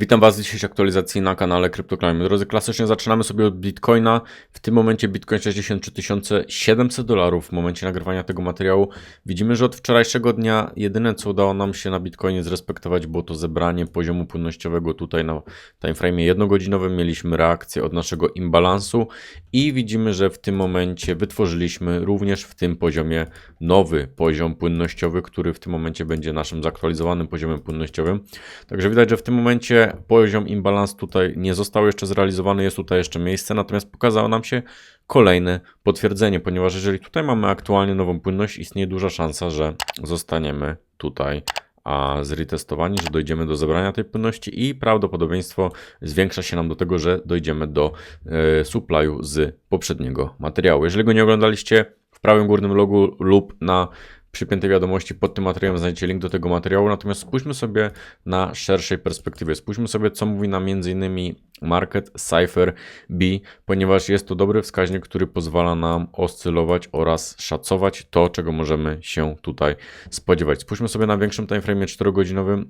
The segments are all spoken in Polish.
Witam Was w dzisiejszej aktualizacji na kanale CryptoClimb. Drodzy, klasycznie zaczynamy sobie od Bitcoina. W tym momencie Bitcoin 63 700 dolarów w momencie nagrywania tego materiału. Widzimy, że od wczorajszego dnia jedyne co udało nam się na Bitcoinie zrespektować było to zebranie poziomu płynnościowego tutaj na timeframe jednogodzinowym. Mieliśmy reakcję od naszego imbalansu i widzimy, że w tym momencie wytworzyliśmy również w tym poziomie nowy poziom płynnościowy, który w tym momencie będzie naszym zaktualizowanym poziomem płynnościowym. Także widać, że w tym momencie poziom imbalans tutaj nie został jeszcze zrealizowany, jest tutaj jeszcze miejsce, natomiast pokazało nam się kolejne potwierdzenie, ponieważ jeżeli tutaj mamy aktualnie nową płynność, istnieje duża szansa, że zostaniemy tutaj a zretestowani, że dojdziemy do zebrania tej płynności i prawdopodobieństwo zwiększa się nam do tego, że dojdziemy do e, supplyu z poprzedniego materiału. Jeżeli go nie oglądaliście, w prawym górnym logu lub na przypiętej wiadomości pod tym materiałem znajdziecie link do tego materiału, natomiast spójrzmy sobie na szerszej perspektywie. Spójrzmy sobie, co mówi nam m.in. Market Cypher B, ponieważ jest to dobry wskaźnik, który pozwala nam oscylować oraz szacować to, czego możemy się tutaj spodziewać. Spójrzmy sobie na większym timeframe 4-godzinowym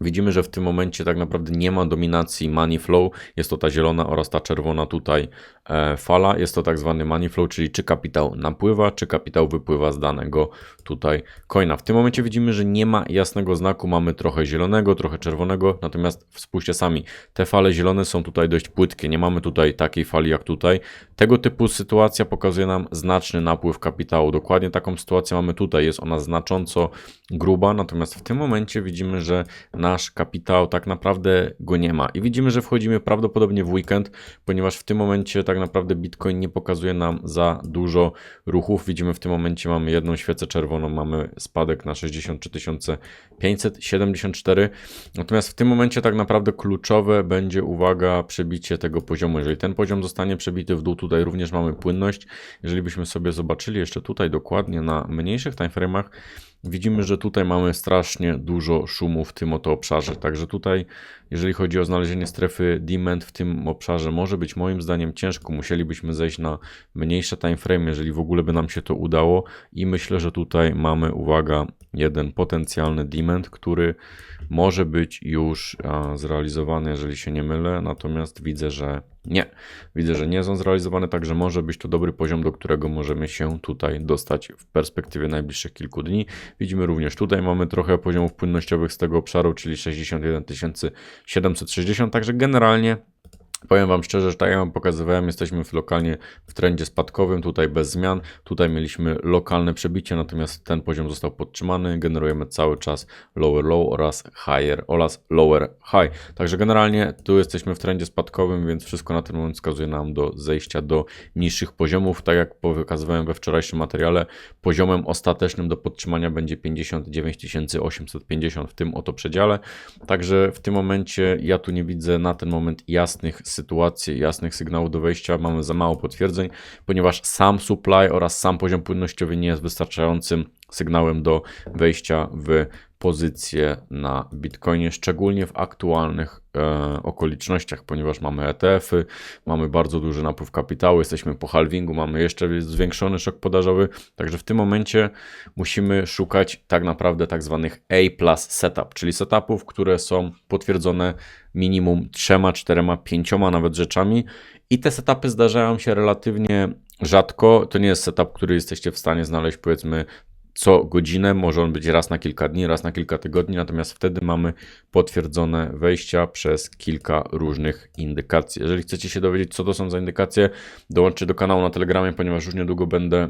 Widzimy, że w tym momencie tak naprawdę nie ma dominacji money flow. Jest to ta zielona oraz ta czerwona tutaj e, fala. Jest to tak zwany money flow, czyli czy kapitał napływa, czy kapitał wypływa z danego tutaj coina. W tym momencie widzimy, że nie ma jasnego znaku. Mamy trochę zielonego, trochę czerwonego. Natomiast spójrzcie sami, te fale zielone są tutaj dość płytkie. Nie mamy tutaj takiej fali jak tutaj. Tego typu sytuacja pokazuje nam znaczny napływ kapitału. Dokładnie taką sytuację mamy tutaj. Jest ona znacząco gruba. Natomiast w tym momencie widzimy, że nasz kapitał tak naprawdę go nie ma. I widzimy, że wchodzimy prawdopodobnie w weekend, ponieważ w tym momencie tak naprawdę Bitcoin nie pokazuje nam za dużo ruchów. Widzimy w tym momencie mamy jedną świecę czerwoną, mamy spadek na 63 574. Natomiast w tym momencie tak naprawdę kluczowe będzie uwaga przebicie tego poziomu. Jeżeli ten poziom zostanie przebity w dół, tutaj również mamy płynność. Jeżeli byśmy sobie zobaczyli jeszcze tutaj dokładnie na mniejszych timeframe'ach, Widzimy, że tutaj mamy strasznie dużo szumu w tym oto obszarze. Także tutaj, jeżeli chodzi o znalezienie strefy demand w tym obszarze, może być moim zdaniem ciężko. Musielibyśmy zejść na mniejsze time frame, jeżeli w ogóle by nam się to udało. I myślę, że tutaj mamy, uwaga, jeden potencjalny demand, który może być już zrealizowany, jeżeli się nie mylę. Natomiast widzę, że nie. Widzę, że nie są zrealizowane, także może być to dobry poziom, do którego możemy się tutaj dostać w perspektywie najbliższych kilku dni. Widzimy również tutaj mamy trochę poziomów płynnościowych z tego obszaru, czyli 61 760, także generalnie Powiem Wam szczerze, że tak jak Wam pokazywałem, jesteśmy w lokalnie w trendzie spadkowym, tutaj bez zmian. Tutaj mieliśmy lokalne przebicie, natomiast ten poziom został podtrzymany. Generujemy cały czas lower low oraz higher oraz lower high. Także generalnie tu jesteśmy w trendzie spadkowym, więc wszystko na ten moment wskazuje nam do zejścia do niższych poziomów. Tak jak pokazywałem we wczorajszym materiale, poziomem ostatecznym do podtrzymania będzie 59 850 w tym oto przedziale. Także w tym momencie ja tu nie widzę na ten moment jasnych sytuację, jasnych sygnałów do wejścia, mamy za mało potwierdzeń, ponieważ sam supply oraz sam poziom płynnościowy nie jest wystarczającym sygnałem do wejścia w pozycję na Bitcoinie, szczególnie w aktualnych e, okolicznościach, ponieważ mamy ETF-y, mamy bardzo duży napływ kapitału, jesteśmy po halvingu, mamy jeszcze zwiększony szok podażowy, także w tym momencie musimy szukać tak naprawdę tak zwanych A plus setup, czyli setupów, które są potwierdzone minimum trzema, czterema, pięcioma nawet rzeczami i te setupy zdarzają się relatywnie rzadko. To nie jest setup, który jesteście w stanie znaleźć powiedzmy co godzinę, może on być raz na kilka dni, raz na kilka tygodni, natomiast wtedy mamy potwierdzone wejścia przez kilka różnych indykacji. Jeżeli chcecie się dowiedzieć, co to są za indykacje, dołączcie do kanału na Telegramie, ponieważ już niedługo będę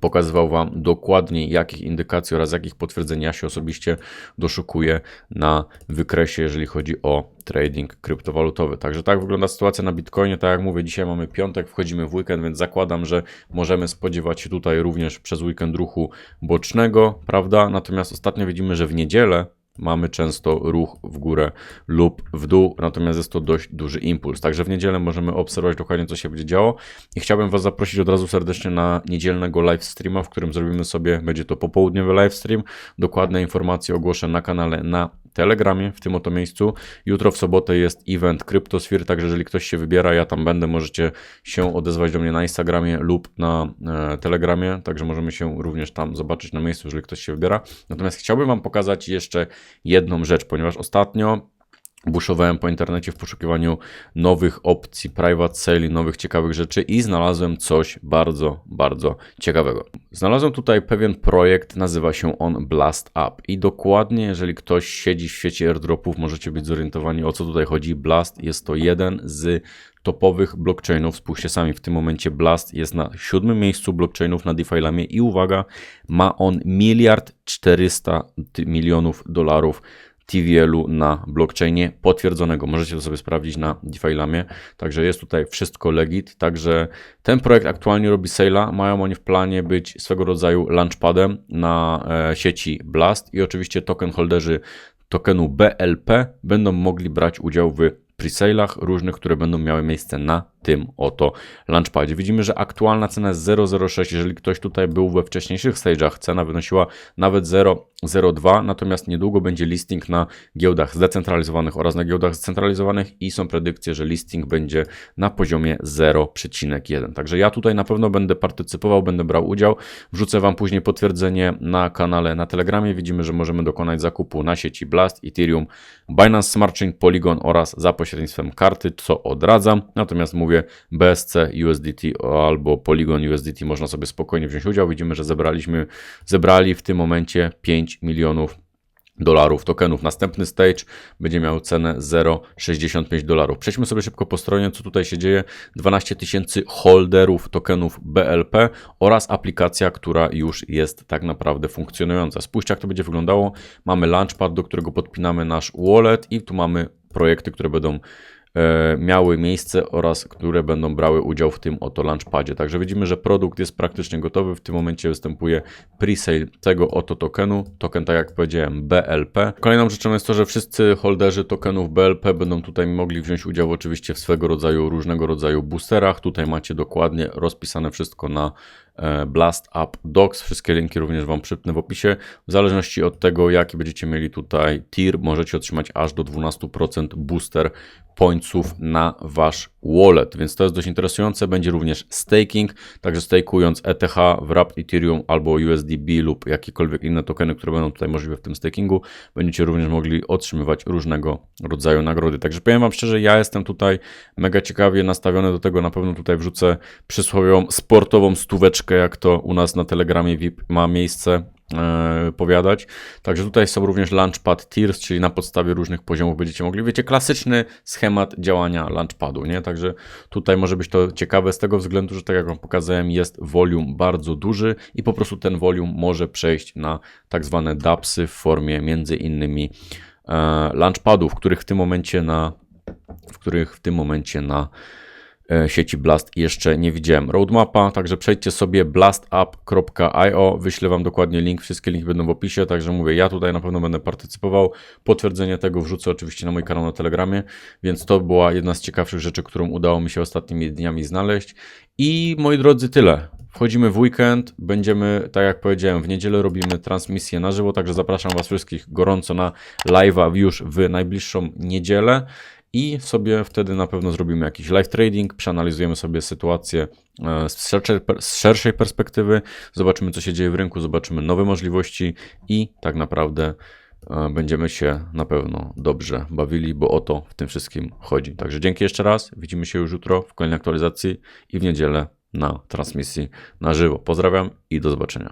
pokazywał Wam dokładnie, jakich indykacji oraz jakich potwierdzeń ja się osobiście doszukuję na wykresie, jeżeli chodzi o trading kryptowalutowy. Także tak wygląda sytuacja na Bitcoinie. Tak jak mówię, dzisiaj mamy piątek, wchodzimy w weekend, więc zakładam, że możemy spodziewać się tutaj również przez weekend ruchu bocznego, prawda? Natomiast ostatnio widzimy, że w niedzielę mamy często ruch w górę lub w dół, natomiast jest to dość duży impuls. Także w niedzielę możemy obserwować dokładnie, co się będzie działo. I chciałbym Was zaprosić od razu serdecznie na niedzielnego live streama, w którym zrobimy sobie, będzie to popołudniowy live stream. Dokładne informacje ogłoszę na kanale na Telegramie, w tym oto miejscu. Jutro w sobotę jest event Cryptosphere, także jeżeli ktoś się wybiera, ja tam będę, możecie się odezwać do mnie na Instagramie lub na e, Telegramie, także możemy się również tam zobaczyć na miejscu, jeżeli ktoś się wybiera. Natomiast chciałbym Wam pokazać jeszcze jedną rzecz, ponieważ ostatnio buszowałem po internecie w poszukiwaniu nowych opcji, private sale, nowych ciekawych rzeczy i znalazłem coś bardzo, bardzo ciekawego. Znalazłem tutaj pewien projekt, nazywa się on Blast Up i dokładnie, jeżeli ktoś siedzi w świecie airdropów, możecie być zorientowani o co tutaj chodzi. Blast jest to jeden z topowych blockchainów. Spójrzcie sami, w tym momencie Blast jest na siódmym miejscu blockchainów na DeFi Lamie i uwaga, ma on miliard 400 milionów dolarów TVL-u na blockchainie potwierdzonego. Możecie to sobie sprawdzić na DeFi Lamie. Także jest tutaj wszystko legit. Także ten projekt aktualnie robi sale'a. Mają oni w planie być swego rodzaju launchpadem na e, sieci Blast i oczywiście token holderzy tokenu BLP będą mogli brać udział w presale'ach różnych, które będą miały miejsce na tym oto launchpadzie. Widzimy, że aktualna cena jest 0,06. Jeżeli ktoś tutaj był we wcześniejszych stage'ach, cena wynosiła nawet 0,02, natomiast niedługo będzie listing na giełdach zdecentralizowanych oraz na giełdach zcentralizowanych i są predykcje, że listing będzie na poziomie 0,1. Także ja tutaj na pewno będę partycypował, będę brał udział. Wrzucę Wam później potwierdzenie na kanale na Telegramie. Widzimy, że możemy dokonać zakupu na sieci Blast, Ethereum, Binance Smart Chain, Polygon oraz za pośrednictwem karty, co odradzam. Natomiast mówię, BSC USDT albo Polygon USDT można sobie spokojnie wziąć udział. Widzimy, że zebraliśmy, zebrali w tym momencie 5 milionów dolarów tokenów. Następny stage będzie miał cenę 0,65 dolarów. Przejdźmy sobie szybko po stronie, co tutaj się dzieje. 12 tysięcy holderów tokenów BLP oraz aplikacja, która już jest tak naprawdę funkcjonująca. Spójrzcie, jak to będzie wyglądało. Mamy launchpad, do którego podpinamy nasz wallet i tu mamy projekty, które będą miały miejsce oraz które będą brały udział w tym oto launchpadzie. Także widzimy, że produkt jest praktycznie gotowy. W tym momencie występuje presale tego oto tokenu. Token, tak jak powiedziałem, BLP. Kolejną rzeczą jest to, że wszyscy holderzy tokenów BLP będą tutaj mogli wziąć udział oczywiście w swego rodzaju, różnego rodzaju boosterach. Tutaj macie dokładnie rozpisane wszystko na e, Blast Up Docs. Wszystkie linki również Wam przypnę w opisie. W zależności od tego, jaki będziecie mieli tutaj tier, możecie otrzymać aż do 12% booster pointsów na wasz wallet, więc to jest dość interesujące. Będzie również staking, także stakeując ETH w Wrapped Ethereum albo USDB lub jakiekolwiek inne tokeny, które będą tutaj możliwe w tym stakingu, będziecie również mogli otrzymywać różnego rodzaju nagrody. Także powiem Wam szczerze, ja jestem tutaj mega ciekawie nastawiony do tego, na pewno tutaj wrzucę przysłowiową sportową stóweczkę, jak to u nas na Telegramie VIP ma miejsce e, powiadać. Także tutaj są również Launchpad Tiers, czyli na podstawie różnych poziomów będziecie mogli, wiecie, klasyczny schemat działania Launchpadu, nie? Także tutaj może być to ciekawe z tego względu, że tak jak Wam pokazałem, jest volume bardzo duży i po prostu ten volume może przejść na tak zwane DApsy w formie między innymi e, Launchpadów, których w tym momencie na w których w tym momencie na sieci Blast jeszcze nie widziałem. Roadmapa, także przejdźcie sobie blastup.io, wyślę Wam dokładnie link, wszystkie linki będą w opisie, także mówię, ja tutaj na pewno będę partycypował. Potwierdzenie tego wrzucę oczywiście na mój kanał na Telegramie, więc to była jedna z ciekawszych rzeczy, którą udało mi się ostatnimi dniami znaleźć. I moi drodzy, tyle. Wchodzimy w weekend, będziemy, tak jak powiedziałem, w niedzielę robimy transmisję na żywo, także zapraszam Was wszystkich gorąco na live'a już w najbliższą niedzielę i sobie wtedy na pewno zrobimy jakiś live trading, przeanalizujemy sobie sytuację e, z szerszej, perspektywy, zobaczymy co się dzieje w rynku, zobaczymy nowe możliwości i tak naprawdę e, będziemy się na pewno dobrze bawili, bo o to w tym wszystkim chodzi. Także dzięki jeszcze raz, widzimy się już jutro w kolejnej aktualizacji i w niedzielę na transmisji na żywo. Pozdrawiam i do zobaczenia.